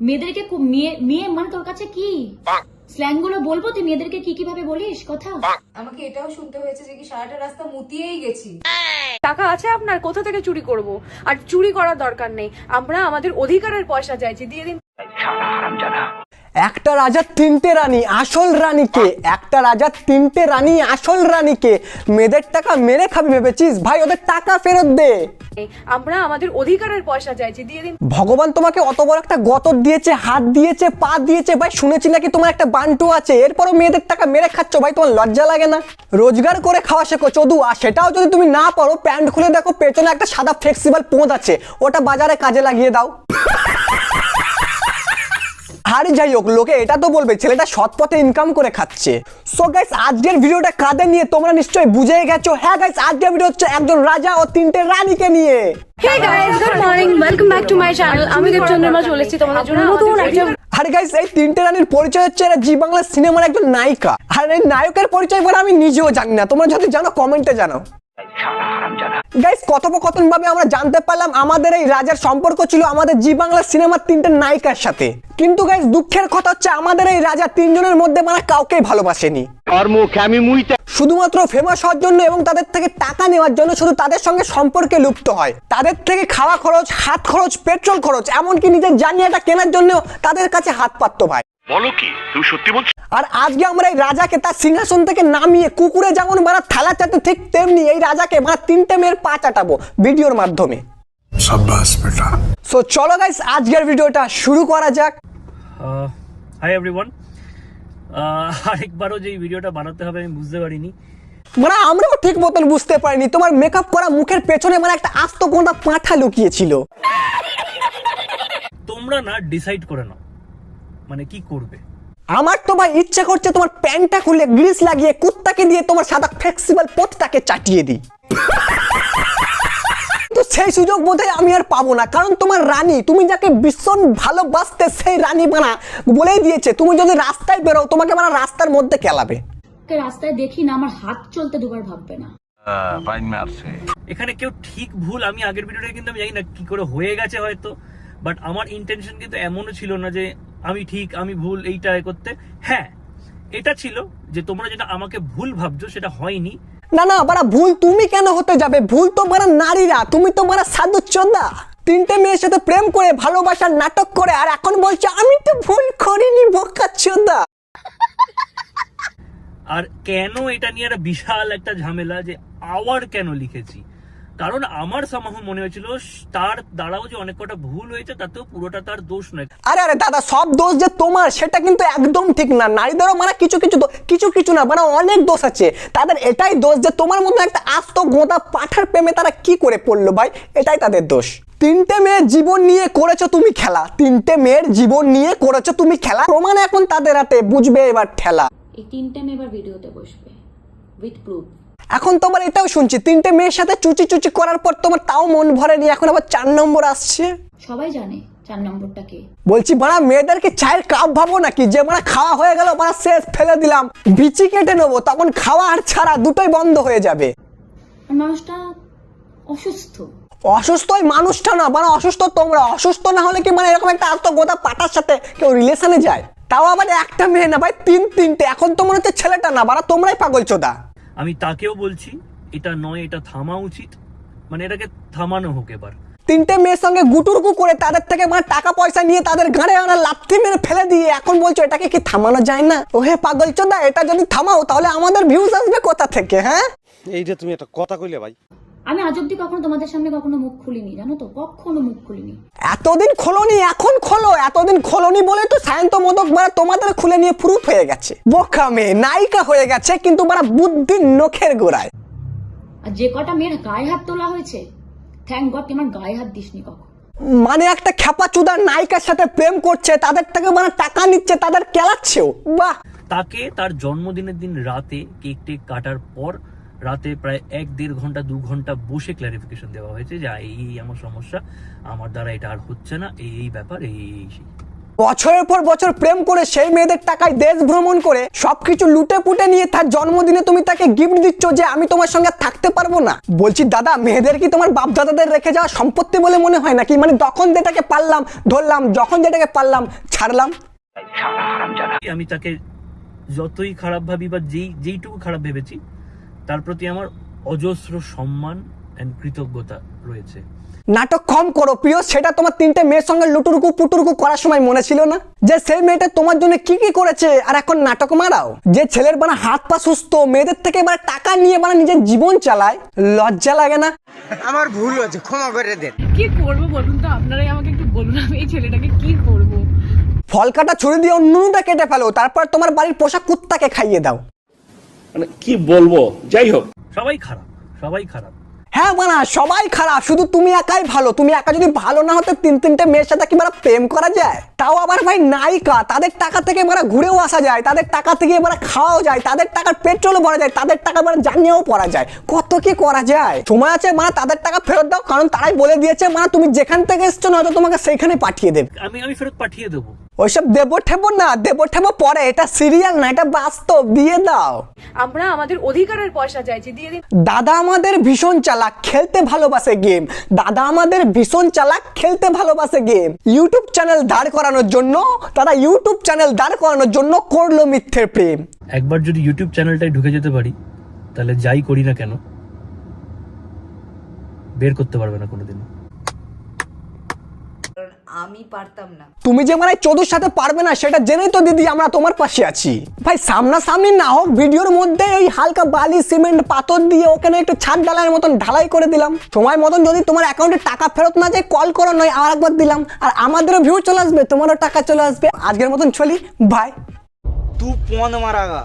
মেয়েদেরকে মেয়ে মেয়ে মানে তোর কাছে কি? স্ল্যাংগুলো বলব তুই মেয়েদেরকে কি কীভাবে বলিস? কথা। আমাকে এটাও শুনতে হয়েছে যে কি সারাটা রাস্তা মুতিয়েই গেছি। টাকা আছে আপনার? কোথা থেকে চুরি করব? আর চুরি করার দরকার নেই। আমরা আমাদের অধিকারের পয়সা চাইছি। দিয়ে দিন। একটা রাজার তিনটে রানী আসল রানীকে একটা রাজার তিনটে রানী আসল রানীকে মেয়েদের টাকা মেরে খাবি ভেবেছিস? ভাই ওদের টাকা ফেরত দে। আমরা আমাদের অধিকারের পয়সা চাইছি দিয়ে দিন। ভগবান তোমাকে অত বড় একটা গতর দিয়েছে হাত দিয়েছে পা দিয়েছে। ভাই শুনেছি নাকি তোমার একটা বান্টু আছে এরপরও মেয়েদের টাকা মেরে খাচ্ছ? ভাই তোমার লজ্জা লাগে না? রোজগার করে খাওয়া শেখো চদু। আর সেটাও যদি তুমি না পারো প্যান্ট খুলে দেখো পেছনে একটা সাদা ফ্লেক্সিবল পোঁত আছে ওটা বাজারে কাজে লাগিয়ে দাও। আর যাই হোক লোকে এটা তো বলবে ছেলেটা সৎ পথে ইনকাম করে খাচ্ছে। সো গাইস আজকের ভিডিওটা কাদের নিয়ে তোমরা নিশ্চয়ই বুঝে গেছো? হ্যাঁ গাইস আজকের ভিডিও হচ্ছে একজন রাজা ও তিনটে রানীকে নিয়ে। Hey guys good morning welcome back to my channel আমি দেবচন্দ্রমা চলে এসেছি তোমাদের জন্য নতুন একটা আর গাইস এই তিনটে রানীর পরিচয় হচ্ছে এরা জি বাংলা সিনেমার একজন নায়িকা। আর এই নায়কের পরিচয় বলে আমি নিজেও জানি না। তোমরা যদি জানো কমেন্টে জানাও। গাইস কথোপকথন ভাবে আমরা জানতে পারলাম আমাদের এই রাজার সম্পর্ক ছিল আমাদের জি বাংলা সিনেমার তিনটে নায়িকার সাথে। কিন্তু গাইস দুঃখের কথা হচ্ছে আমাদের এই রাজা তিনজনের মধ্যে মানে কাউকেই ভালোবাসেনি। আর মুখে? আমি মুইতে। শুধুমাত্র ফেমাস হওয়ার জন্য এবং তাদের থেকে টাকা নেওয়ার জন্য শুধু তাদের সঙ্গে সম্পর্কে লুপ্ত হয়। তাদের থেকে খাওয়া খরচ হাত খরচ পেট্রোল খরচ এমনকি নিজের জানিয়াটা কেনার জন্য তাদের কাছে হাত পাতত ভাই। বলো কি তুমি সত্যি বলছো? আর আজকে আমরা এই রাজাকে তার সিংহাসন থেকে নামিয়ে কুকুরে যেমন মারা থালা চাটে ঠিক তেমনি এই রাজাকে মারা তিনটে মেয়ের পা চাটাবো ভিডিওর মাধ্যমে। সাব্বাস বেটা। সো চলো গাইস আজকের ভিডিওটা শুরু করা যাক। হাই এভরিওয়ান আরেকবারও যে ভিডিওটা বানাতে হবে আমি বুঝতে পারিনি। মানে আমরাও ঠিক মতন বুঝতে পারিনি। তোমার মেকআপ করা মুখের পেছনে মানে একটা আস্ত কোনটা পাঁঠা লুকিয়েছিল। তোমরা না ডিসাইড করে নাও। মানে কি করবে? আমার তো ভাই ইচ্ছা করছে তোমার প্যান্টটা খুলে গ্রিস লাগিয়ে কুত্তাকে দিয়ে তোমার সাদা ফ্লেক্সিবল পথটাকে চাটিয়ে দিই। তো সেই সুযোগ বোধহয় আমি আর পাবো না কারণ তোমার রানী তুমি যাকে ভীষণ ভালোবাসতে সেই রানী বানা বলেই দিয়েছে তুমি যদি রাস্তায় বেরো তোমাকে মানে রাস্তার মধ্যে কেলাবে রাস্তায় দেখি না আমার হাত চলতে দুবার ভাববে না। এখানে কেউ ঠিক ভুল আমি আগের ভিডিওটা কিন্তু আমি জানি না কি করে হয়ে গেছে হয়তো বাট আমার ইন্টেনশন কিন্তু এমনও ছিল না যে আমি ঠিক আমি ভুল এইটা করতে। হ্যাঁ এটা ছিল যে তোমরা যেটা আমাকে ভুল ভাবছ সেটা হয়নি। না না বারা ভুল তুমি কেন হতে যাবে? ভুল তো বারা নারীরা তুমি তো বারা সাধু চোদা তিনটে মেয়ের সাথে প্রেম করে ভালোবাসার নাটক করে আর এখন বলছে আমি তো ভুল করিনি বোকা চোদা। আর কেন এটা নিয়ে একটা বিশাল একটা ঝামেলা যে আওয়ার কেন লিখেছি? কারণ আমার সামাহ মনে হয়েছিল তার দ্বারাও যে অনেক কটা ভুল হয়েছে তাতেও পুরোটা তার দোষ নয়। আরে আরে দাদা সব দোষ যে তোমার সেটা কিন্তু একদম ঠিক না। নারীদেরও মানে কিছু কিছু কিছু কিছু না মানে অনেক দোষ আছে। তাদের এটাই দোষ যে তোমার মতো একটা আস্ত গোদা পাঠার প্রেমে তারা কি করে পড়ল ভাই? এটাই তাদের দোষ। তিনটে মেয়ের জীবন নিয়ে করেছ তুমি খেলা। তিনটে মেয়ের জীবন নিয়ে করেছ তুমি খেলা। প্রমাণ এখন তাদের হাতে বুঝবে এবার ঠেলা। এই তিনটে মেয়ে এবার ভিডিওতে বসবে উইথ প্রুফ এখন তোমার এটাও শুনছি তিনটে মেয়ের সাথে চুচি চুচি করার পর তোমার তাও মন ভরেনি এখন আবার চার নম্বর আসছে। সবাই জানে চার নম্বরটা কে। বলছি বাড়া মেয়েদেরকে চায়ের কাপ ভাবো নাকি? যে মানে খাওয়া হয়ে গেল বাড়া শেষ ফেলে দিলাম। বিচি কেটে নেব তখন খাওয়া আর ছাড়া দুটোই বন্ধ হয়ে যাবে। মানুষটা অসুস্থ। অসুস্থ ওই মানুষটা না মানে অসুস্থ তোমরা। অসুস্থ না হলে কি মানে এরকম একটা আস্ত গোদা পাটার সাথে কেউ রিলেশনে যায়? তাও আবার একটা মেয়ে না ভাই তিন তিনটে। এখন তো মনে হচ্ছে ছেলেটা না বাড়া তোমরাই পাগল চোদা। আমি তাকেও বলছি এটা নয় এটা থামা উচিত। মানে এটাকে থামানো হোক এবার। তিনটে মেয়ের সঙ্গে গুটুরকু করে তাদের থেকে মানে টাকা পয়সা নিয়ে তাদের ঘাড়ে আনা লাথি মেরে ফেলে দিয়ে এখন বলছো এটাকে কি থামানো যায় না? ও হে পাগল চোদা এটা যদি থামাও তাহলে আমাদের ভিউজ আসবে কোথা থেকে হ্যাঁ? এই যে তুমি একটা কথা কইলে ভাই। আমি আজ অব্দি কখনো তোমাদের সামনে কখনো মুখ খুলিনি জানো তো? কখনো মুখ খুলিনি। এতদিন খোলনি এখন খোলো। এতদিন খোলনি বলে তো সায়ন্ত মোদক মানে তোমাদের খুলে নিয়ে প্রুফ হয়ে গেছে। বোকা মেয়ে নায়িকা হয়ে গেছে কিন্তু মানে বুদ্ধির নখের গোড়ায়। আর যে কটা মেয়ের গায়ে হাত তোলা হয়েছে থ্যাংক গড তোমার গায়ে হাত দিসনি কখন। মানে একটা খ্যাপা চুদার নায়িকার সাথে প্রেম করছে তাদের থেকে মানে টাকা নিচ্ছে তাদের কেলাচ্ছেও। বাহ! তাকে তার জন্মদিনের দিন রাতে কেক টেক কাটার পর রাতে প্রায় এক দেড় ঘণ্টা দু ঘণ্টা বসে ক্লারিফিকেশন দেওয়া হয়েছে যে এই এই আমার সমস্যা। আমার দ্বারা এটা আর হচ্ছে না। এই এই ব্যাপার এই এই এই সেই। বছরের পর বছর প্রেম করে সেই মেয়েদের টাকায় দেশ ভ্রমণ করে সবকিছু লুটে পুটে নিয়ে তার জন্মদিনে তুমি তাকে গিফট দিচ্ছ যে আমি তোমার সঙ্গে থাকতে পারব না। বলছি দাদা মেয়েদের কি তোমার বাপ দাদাদের রেখে যাওয়া সম্পত্তি বলে মনে হয় নাকি? মানে যখন যেটাকে পারলাম ধরলাম যখন যেটাকে পারলাম ছাড়লাম। আমি তাকে যতই খারাপ ভাবি বা যেই যেইটুকু খারাপ ভেবেছি তার প্রতি আমার অজস্র সম্মান অ্যান্ড কৃতজ্ঞতা রয়েছে। নাটক কম করো প্রিয় সেটা তোমার তিনটে মেয়ের সঙ্গে লুটুরকু পুটুরকু করার সময় মনে ছিল না? যে সেই মেয়েটা তোমার জন্য কি কি করেছে আর এখন নাটক মারাও? যে ছেলের বানা হাত পা সুস্থ মেয়েদের থেকে মানে টাকা নিয়ে মানে নিজের জীবন চালায় লজ্জা লাগে না? আমার ভুল হয়েছে ক্ষমা করে দেন। কি করব বলুন তো? আপনারাই আমাকে একটু বলুন আমি এই ছেলেটাকে কি করব? ফল কাটা ছুরি দিয়ে নুনুটা কেটে ফেলো তারপর তোমার বাড়ির পোষা কুত্তাকে খাইয়ে দাও। মানে কি বলব? যাই হোক। সবাই খারাপ সবাই খারাপ। হ্যাঁ মানা সবাই খারাপ শুধু তুমি একাই ভালো। তুমি একা যদি ভালো না হতে তিন তিনটে মেয়ের সাথে কি বারা প্রেম করা যায়? তাও আবার ভাই নায়িকা তাদের টাকা থেকে এবার ঘুরেও আসা যায় তাদের টাকা থেকে এবার খাওয়াও যায় তাদের টাকার পেট্রোলও ভরা যায় তাদের টাকা এবার জানিয়েও পড়া যায়। কত কি করা যায়? সময় আছে মানে তাদের টাকা ফেরত দাও কারণ তারাই বলে দিয়েছে মানে তুমি যেখান থেকে এসছো নয়তো তোমাকে সেইখানে পাঠিয়ে দেবে। আমি আমি ফেরত পাঠিয়ে দেবো। ওইসব দেব ঠেবো না দেব ঠেবো পরে এটা সিরিয়াল না এটা বাস্তব দিয়ে দাও। আমরা আমাদের অধিকারের পয়সা চাইছি দিয়ে দিন। দাদা আমাদের ভীষণ চালাক খেলতে ভালোবাসে গেম দাদা আমাদের ভীষণ চালাক খেলতে ভালোবাসে গেম ইউটিউব চ্যানেল দাঁড় করানোর জন্য, তারা ইউটিউব চ্যানেল দাঁড় করানোর জন্য করল মিথ্যের প্রেম। একবার যদি ইউটিউব চ্যানেলটায় ঢুকে যেতে পারি, তাহলে যাই করি না কেন, বের করতে পারবে না কোনোদিন কারণ আমি পারতাম না। তুমি যে মানে চোদুর সাথে পারবে না সেটা জেনেই তো দিদি আমরা তোমার পাশে আছি। ভাই সামনাসামনি না হোক ভিডিওর মধ্যে ওই হালকা বালি সিমেন্ট পাথর দিয়ে ওখানে একটু ছাদ ঢালাইয়ের মতন ঢালাই করে দিলাম। সময় মতন যদি তোমার অ্যাকাউন্টে টাকা ফেরত না যায় কল করো নয় আর একবার দিলাম। আর আমাদেরও ভিউ চলে আসবে তোমারও টাকা চলে আসবে। আজকের মতন চলি ভাই তু পন মারাগা